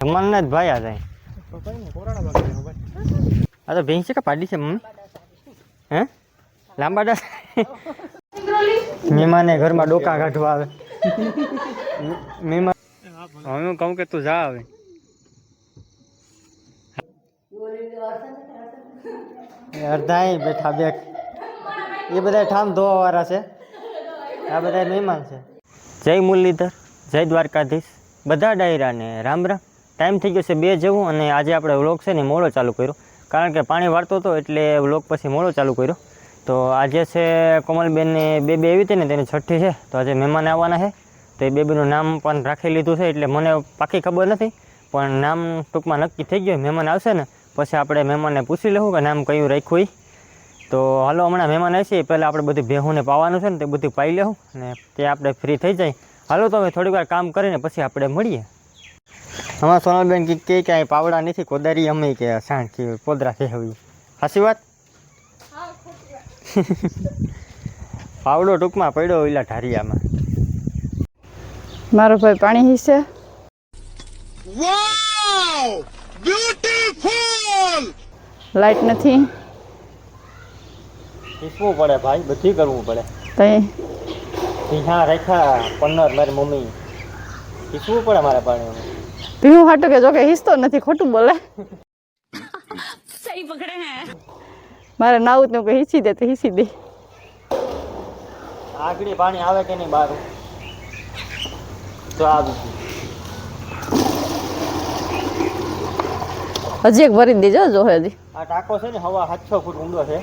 જમવાના જ ભાઈ આ જાય આ તો ભેંસ છે કે પાડી છે હે? લાંબા ડાસ મહેમાને ઘરમાં ડોકા કાઢવા આવે. મહેમાન હવે હું કહું કે તું જા આવે અડધા બેઠા બે એ બધા ઠામ ધોવા વાળા છે. આ બધા મહેમાન છે. જય મુરલીધર, જય દ્વારકાધીશ. બધા ડાયરાને રામ રામ. ટાઈમ થઈ ગયો છે બે જેવું અને આજે આપણે વ્લોગ છે ને મોડો ચાલુ કર્યો. કારણ કે પાણી વાળતો હતો એટલે વ્લોગ પછી મોડો ચાલુ કર્યો. તો આજે છે કોમલબેનને બેબી આવી હતી ને તેની છઠ્ઠી છે. તો આજે મહેમાન આવવાના છે. તો એ બેબીનું નામ પણ રાખી લીધું છે એટલે મને પાકી ખબર નથી. પણ નામ ટૂંકમાં નક્કી થઈ ગયું, મહેમાન આવશે ને. પછી આપણે મહેમાનને પૂછી લેવું કે નામ કયું રાખ્યું તો હાલો, હમણાં મહેમાન આવશે પહેલાં આપણે બધી ભેહુંને પાવાનું છે ને તે બધું પાઈ લેવું ને તે આપણે ફ્રી થઈ જાય. હાલો, તો હવે થોડીક વાર કામ કરીને પછી આપણે મળીએ. અમારા સોનાબેન કે કે કાંઈ પાવડા નથી કોદારી અમે કે સાણ કે પોદરા કે હવે સાચી વાત? પાવડો ટૂંકમાં પડ્યો ઓલા ઢારિયામાં. મારો ભાઈ પાણી હિસે. લાઈટ નથી. શીખવું પડે ભાઈ બધી કરવું પડે. તઈ? ત્યાં રેખા પન્નર મારી મમ્મી. શીખવું પડે મારે પાણી ભીમું હાટું કે જો કે હિસ્તો નથી ખોટું બોલે. સહી પકડે હે. મારે નાવું તો કે હિસી દે તો હિસી દે. આગળી પાણી આવે કે નહીં બહાર તો આ હજી એક ભરી દેજો જો હજી. આ ટાકો છે ને હવા 700 ફૂટ ઊંડો છે.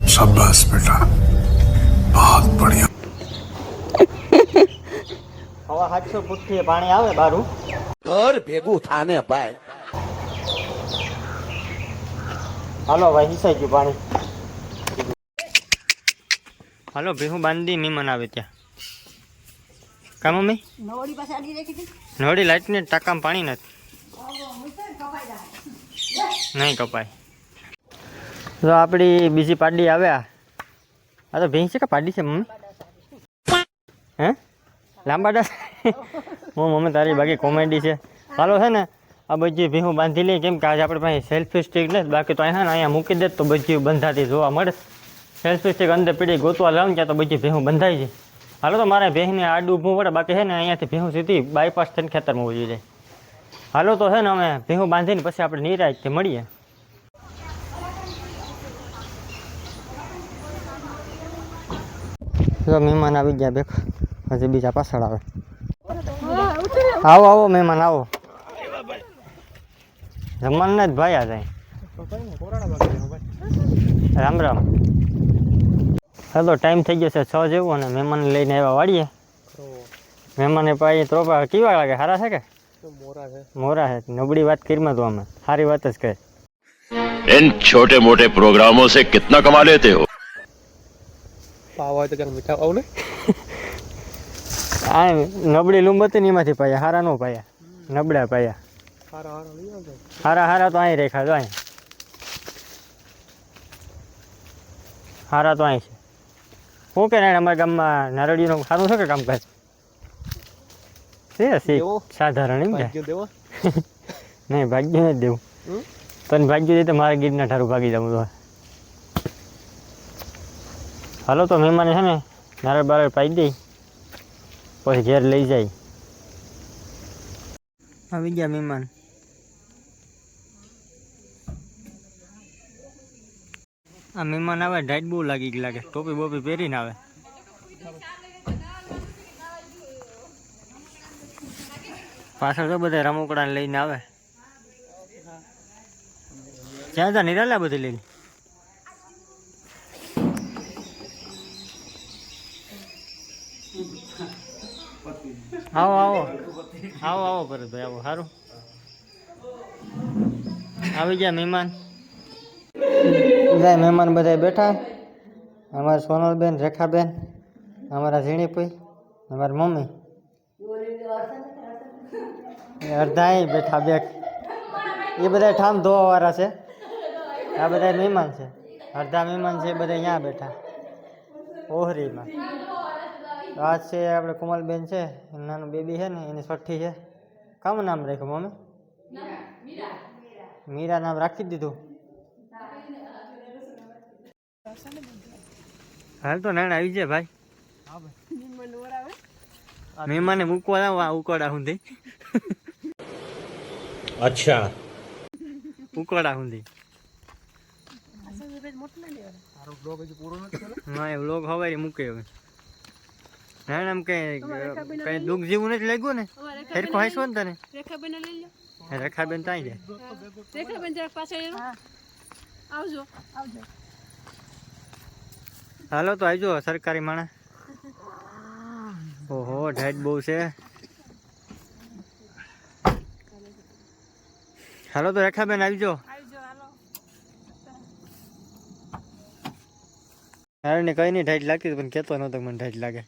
શાબાશ બેટા. બહુત બઢિયા. હવા 700 ફૂટથી પાણી આવે બારું? ઘર ભેગું થાને ભાઈ. હાલો ભાઈ હિસાઈ ગયું પાણી. હાલો ભેહું બાંધી મહેમાન આવે ત્યાં. કા મમ્મી? નવડી લાઈટ ને ટાંકામાં પાણી નથી. નહીં કપાય. તો આપણી બીજી પાડી આવ્યા. આ તો ભેંસ છે કે પાડી છે મમ્મી? હે? લાંબા ડાસ હું મમ્મી તારી બાકી કોમેડી છે. હાલો છે ને આ બધી ભીહું બાંધી લઈએ. કેમ કે આજે આપણે પાસે સેલ્ફી સ્ટિક નથી. બાકી તો અહીંયા ને અહીંયા મૂકી દે તો બધી બંધાતી જોવા મળે. સેલ્ફી સ્ટિક અંદર પીડી ગોતવા લાવ ત્યાં તો બધી ભેહું બંધાઈ જાય. હાલો તો મારે ભેંસને આડું ઊભું પડે. બાકી છે ને અહીંયાથી ભેહું સીધી બાયપાસ થઈને ખેતરમાં ઉજી જાય. હાલો તો છે ને અમે ભેહું બાંધીને પછી આપણે નિરાજથી મળીએ. જો મહેમાન આવી ગયા બેક હજી બીજા પાછળ આવે આવો આવો મહેમાન આવો જમવાના જ ભાઈ આ જાય રામ રામ હાલો ટાઈમ થઈ ગયો છે છ જેવું અને મહેમાન લઈને આવ્યા વાળીએ મહેમાને પાઈ ત્રોપા કેવા લાગે સારા છે કે મોરા છે નબળી વાત કરીમાં તો અમે સારી વાત જ કહે इन छोटे मोटे प्रोग्रामों से कितना कमा लेते हो આ નબળી લૂંબ હતી ને એમાંથી પાયા હારા નો પાયા. નબળા પાયા. હારા હારા તો અહીં રેખા જો અહીં. હારા તો અહીં છે. શું કે અમારા ગામમાં નારળીનું સારું છે કે કામકાજ? છે સાધારણ એમ કે. નહીં ભાગ્ય નથી દેવું. તને ભાગ્ય દે તો મારે ગીરના ઠારું ભાગી જવું તો. હાલો તો મહેમાને છે ને નારળ બારળ પાઈ દઈ પછી ઘેર લઈ જાય. આવી ગયા મહેમાન. આ મહેમાન આવે ઢાઈટ બહુ લાગી લાગે. ટોપી બોપી પહેરીને આવે. પાછળ તો બધા રમકડા લઈને આવે. જ્યાં ત્યાં નિરાલા બધી લઈને. આવો આવો. આવો આવો, ભરતભાઈ, આવો સારું આવી ગયા મહેમાન. બધા મહેમાન બધા બેઠા. અમારા સોનલબેન, રેખાબેન, અમારા ઝીણીપુઈ, અમારી મમ્મી. અડધા બેઠા, બે. એ બધા ઠામ ધોવાવાળા છે. આ બધા મહેમાન છે. અડધા મહેમાન છે, એ બધા અહીંયા બેઠા. ઓહરીમાં. આ છે આપણે કોમલબેન છે નાનું બેબી છે ને એની છઠ્ઠી છે. કામ નામ રાખ્યું મમ્મી? મીરા નામ રાખી દીધું. હાલ તો નાણા આવી છે ભાઈ. મહેમાને મૂકવા આવું આ ઉકોડા સુધી અચ્છા. ઉકોડા સુધી ના એ બ્લોગ હવે મૂકે હવે. ના આમ કઈ કઈ દુઃખ જેવું નથી લાગ્યું ને? સરખો હાઈસો ને તને? રેખાબેન લઈ લો રેખાબેન ત્યાં જાય. રેખાબેન જરા પાછળ આવજો. આવજો. હાલો તો આવજો સરકારી માણસ ઓહો ઢાઈટ બહુ છે. હાલો તો રેખાબેન આવજો. આવજો ને કઈ નહીં ઢાઈટ લાગતી પણ કેતો નતો મને ઢાઈટ લાગે.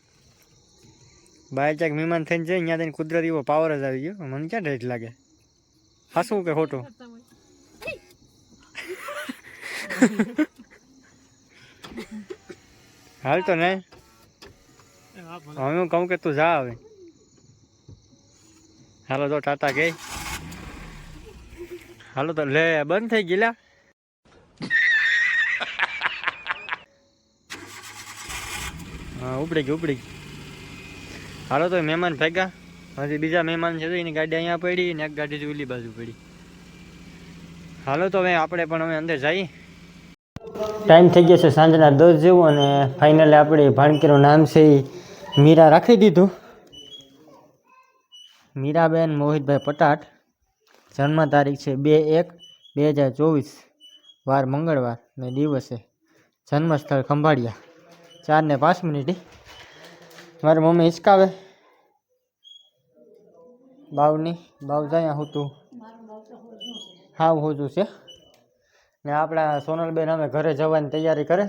બહાર ક્યાંક મહેમાન થઈને જાય, ત્યાં થઈને કુદરતી એવો પાવર જ આવી ગયો. મને ક્યાં ડેટ લાગે? હાસવું કે ખોટું? હાલ તો નહીં હવે હું કહું કે તું જા હવે. હાલો તો ટાટા કે હાલો તો લે, બંધ થઈ ગયેલા. ઉપડી ગઈ ઉપડી ગઈ હાલો તો મહેમાન ભેગા. હજી બીજા મહેમાન છે તો એની ગાડી અહીંયા પડી ને એક ગાડી ઓલી બાજુ પડી. હાલો તો હવે આપણે પણ હવે અંદર જઈએ. ટાઈમ થઈ ગયો છે સાંજના દસ જેવું અને ફાઇનલી આપણે ભાણકીનું નામ છે એ મીરા રાખી દીધું. મીરાબેન મોહિતભાઈ પટાટ. જન્મ તારીખ છે બે એક બે હજાર ચોવીસ. વાર મંગળવાર ને દિવસે જન્મસ્થળ ખંભાળિયા. ચાર ને પાંચ મિનિટ મારી મમ્મી હિંચકાવે. બાવની બાવ જાય હું તું. હા હોજું છે. ને આપણા સોનલબેન અમે ઘરે જવાની તૈયારી કરે.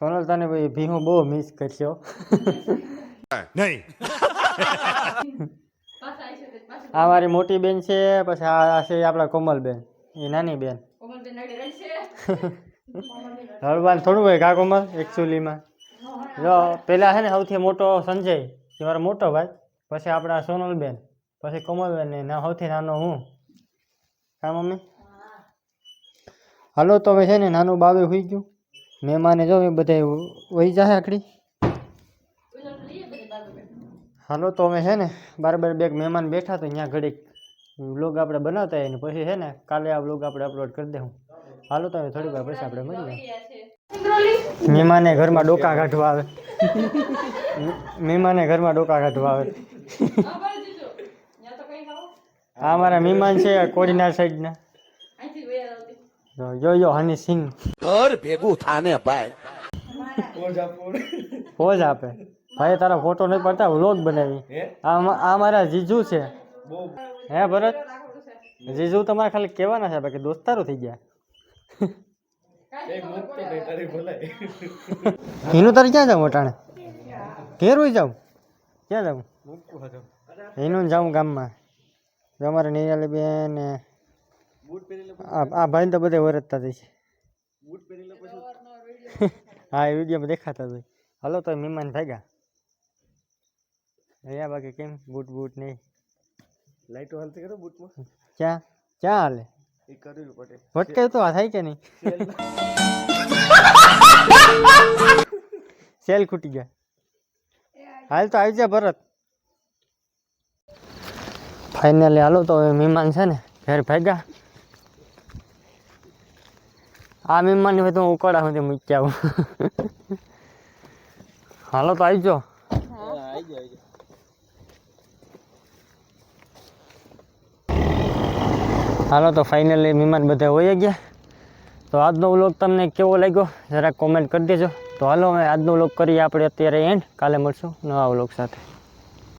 સોનલ તને ભાઈ ભીહું બહુ મિસ કરશો. નહીં. આ મારી મોટી બેન છે પછી આ છે આપણા કોમલબેન. એ નાની બેન. હળવાન થોડું હોય કા કોમલ? એકચ્યુઅલીમાં જો, પેલા છે ને સૌથી મોટો સંજય જે મારો મોટો ભાઈ, પછી આપણા સોનલબેન, પછી કોમલબેન ને સૌથી નાનો હું. કા મમ્મી? હાલો, તો હવે છે ને નાનું બાવે હોઈ ગયું. મહેમાને જો એ બધા વહી જાય આખડી. હાલો, તો અમે છે ને બાર બેગ મહેમાન બેઠા તો અહીંયા ઘડીક વ્લોગ આપણે બનાવતા હોય ને, પછી છે ને કાલે આ વ્લોગ આપણે અપલોડ કરી દઉં હાલો, તો હવે થોડી વાર પછી આપણે મળીએ. મહેમાને ઘરમાં ડોકા કાઢવા આવે. મહેમાને ઘરમાં ડોકા કાઢવા આવે. આ મારા મહેમાન છે કોડીના સાઈડના. જો જો હની સિંહ. ઘર ભેગું થાને ભાઈ. પોઝ આપે. ભાઈ તારા ફોટો નહીં પડતા વ્લોગ બનાવી. આ આ મારા જીજુ છે. હે ભરત? જીજુ તમારે ખાલી કહેવાના છે બાકી દોસ્તારો થઈ ગયા. હિનુ તારે ક્યાં જાઉં અટાણે? ઘેરું જાઉં? ક્યાં જાઉં? હિનું જાઉં ગામમાં. અમારે નિરાલી બેન આ ભાઈ તો બધે વરતતા જ છે. હા એ વિડીયોમાં દેખાતા હોય. હલો તો મહેમાન ભાગ્યા. રહ્યા બાકી કેમ? બૂટ બૂટ નહીં. લાઈટો હાલતી કરો બૂટમાં? ક્યાં? ક્યાં હાલે? એ કરવી પડે થાય કે નહીં? સેલ ખૂટી ગયા. હાલ તો આવી જા ભરત. ફાઈનલી હાલો તો હવે મહેમાન છે ને ઘેર ભેગા આ મહેમાન હોય તો હું ઉકળા સુધી મૂકી આવું. હાલો તો આવી જાઓ આવી જાઓ. હાલો તો ફાઇનલી મહેમાન બધા હોઈ ગયા. તો આજનો વ્લોગ તમને કેવો લાગ્યો? જરાક કોમેન્ટ કરી દેજો. તો હાલો હવે આજનો વ્લોગ કરીએ આપણે અત્યારે એન્ડ કાલે મળશું નવા વ્લોગ સાથે.